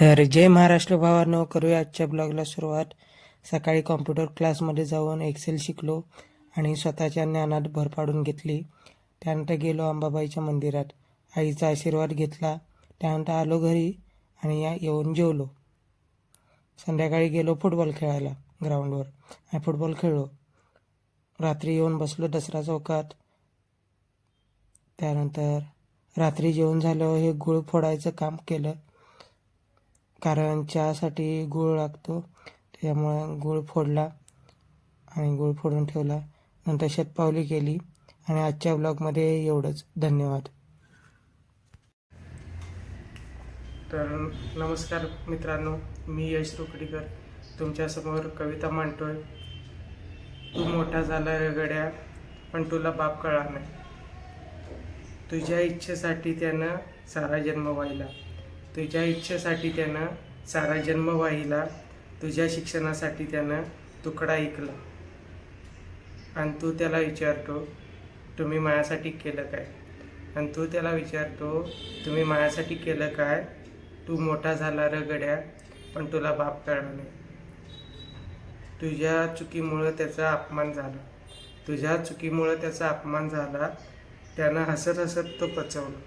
तर जय महाराष्ट्र भावांनो करूया आजच्या ब्लॉगला सुरुवात. सकाळी कॉम्प्युटर क्लासमध्ये जाऊन एक्सेल शिकलो आणि स्वतःच्या ज्ञानात भर पाडून घेतली. त्यानंतर गेलो अंबाबाईच्या मंदिरात. आईचा आशीर्वाद घेतला. त्यानंतर आलो घरी आणि या येऊन जेवलो. संध्याकाळी गेलो फुटबॉल खेळायला ग्राउंडवर आणि फुटबॉल खेळलो. रात्री येऊन बसलो दसरा चौकात. त्यानंतर रात्री जेवण झालं हे गुळ फोडायचं काम केलं. कारण चहासाठी गूळ लागतो. त्यामुळे गूळ फोडला आणि गूळ फोडून ठेवला. नंतर शतपावली केली आणि आजच्या ब्लॉगमध्ये एवढंच. धन्यवाद. तर नमस्कार मित्रांनो मी यश रोकडीकर. तुमच्यासमोर कविता मांडतोय. तू मोठा झाला रे गड्या पण तुला बाप कळा नाही. तुझ्या इच्छेसाठी त्यानं सारा जन्म व्हायला तुझ्या इच्छेसाठी त्यानं सारा जन्म वाहिला. तुझ्या शिक्षणासाठी त्यानं तुकडा ऐकला. आणि तू त्याला विचारतो तुम्ही माझ्यासाठी केलं काय? आणि तू त्याला विचारतो तुम्ही माझ्यासाठी केलं काय? तू मोठा झाला र गड्या पण तुला बाप कळला नाही. तुझ्या चुकीमुळं त्याचा अपमान झाला. तुझ्या चुकीमुळं त्याचा अपमान झाला. त्यानं हसत हसत तो पचवला.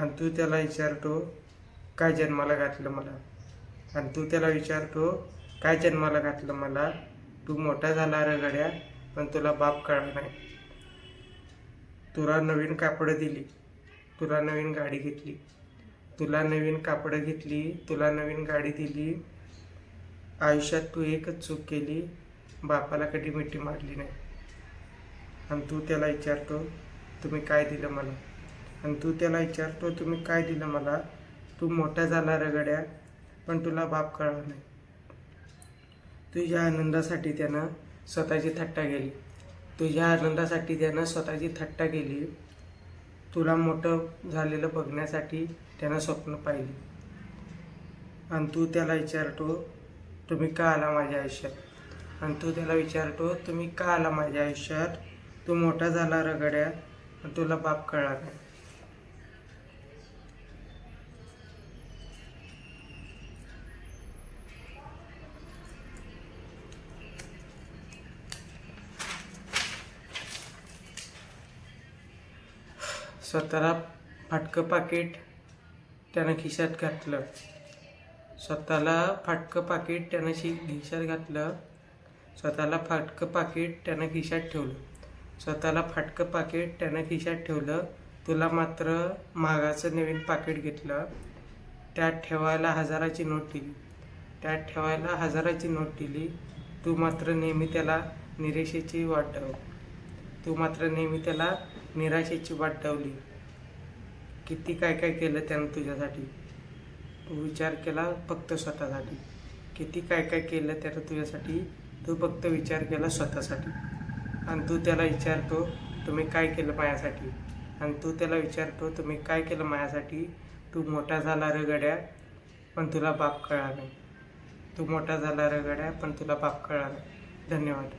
आणि तू त्याला विचारतो काय जन्माला घातलं मला? आणि तू त्याला विचारतो काय जन्माला घातलं मला? तू मोठा झाला रगड्या पण तुला बाप कळला नाही. तुला नवीन कापडं दिली तुला नवीन गाडी घेतली. तुला नवीन कापडं घेतली तुला नवीन गाडी दिली. आयुष्यात तू एकच चूक केली बापाला कधी मिठी मारली नाही. आणि तू त्याला विचारतो तुम्ही काय दिलं मला? आणि तू त्याला विचारतो तुम्ही काय दिलं मला? तू मोठा झाला रगड्या पण तुला बाप कळला नाही. तुझ्या आनंदासाठी त्यानं स्वतःची थट्टा केली. तुझ्या आनंदासाठी त्यानं स्वतःची थट्टा केली. तुला मोठं झालेलं बघण्यासाठी त्यानं स्वप्न पाहिली. आणि तू त्याला विचारतो तुम्ही का आला माझ्या आयुष्यात? आणि तू त्याला विचारतो तुम्ही का आला माझ्या आयुष्यात? तू मोठा झाला रगड्या पण तुला बाप कळला नाही. स्वतःला फाटकं पाकिट त्यानं खिशात घातलं. स्वतःला फाटकं पाकिट त्यानं शि खिशात घातलं. स्वतःला फाटकं पाकिट त्यानं खिशात ठेवलं. स्वतःला फाटकं पाकिट त्यानं खिशात ठेवलं. तुला मात्र महागाचं नवीन पाकिट घेतलं. त्यात ठेवायला हजाराची नोट दिली. त्यात ठेवायला हजाराची नोट दिली. तू मात्र नेहमी त्याला निराशेची वाट डाव तू मात्र नेहमी त्याला निराशेची वाट डावली. किती काय काय केलं त्यानं तुझ्यासाठी? तू विचार केला फक्त स्वतःसाठी. किती काय काय केलं त्यानं तुझ्यासाठी? तू फक्त विचार केला स्वतःसाठी. आणि तू त्याला विचारतो तुम्ही काय केलं माझ्यासाठी? आणि तू त्याला विचारतो तुम्ही काय केलं माझ्यासाठी? तू मोठा झाला रे गड्या पण तुला बाप कळा नाही. तू मोठा झाला रे गड्या पण तुला बाप कळा नाही. धन्यवाद.